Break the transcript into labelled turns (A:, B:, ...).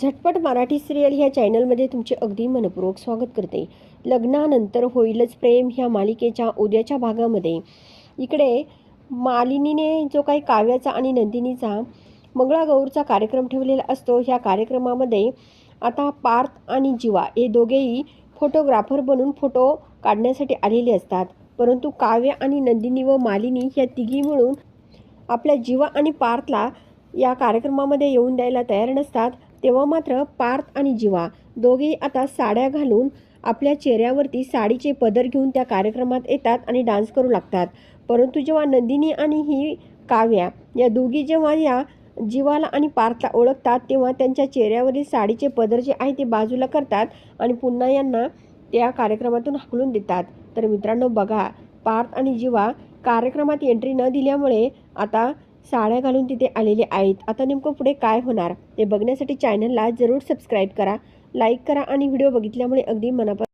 A: झटपट मराठी सिरियल ह्या चॅनलमध्ये तुमचे अगदी मनपूर्वक स्वागत करते. लग्नानंतर होईलच प्रेम ह्या मालिकेच्या उद्याच्या भागामध्ये. इकडे मालिनीने जो काही काव्याचा आणि नंदिनीचा मंगळागौरचा कार्यक्रम ठेवलेला असतो ह्या कार्यक्रमामध्ये आता पार्थ आणि जिवा हे दोघेही फोटोग्राफर बनून फोटो काढण्यासाठी आलेले असतात. परंतु काव्य आणि नंदिनी व मालिनी ह्या तिघी मिळून आपल्या जिवा आणि पार्थला या कार्यक्रमामध्ये येऊन द्यायला तयार नसतात. तेव्हा मात्र पार्थ आणि जीवा दोघे आता साड्या घालून आपल्या चेहऱ्यावरती साडीचे पदर घेऊन त्या कार्यक्रमात येतात आणि डान्स करू लागतात. परंतु जेव्हा नंदिनी आणि ही काव्या या दोघी जेव्हा या जीवाला आणि पार्थला ओळखतात तेव्हा त्यांच्या चेहऱ्यावरील साडीचे पदर जे आहे ते बाजूला करतात आणि पुन्हा यांना त्या कार्यक्रमातून हाकलून देतात. तर मित्रांनो बघा पार्थ आणि जीवा कार्यक्रमात एंट्री न दिल्यामुळे आता साड्या घालून तिथे आलेले आहेत. आता नेमकं पुढे काय होणार? ते बघण्यासाठी चॅनलला जरूर सबस्क्राईब करा लाईक करा आणि व्हिडिओ बघितल्यामुळे अगदी मनापासून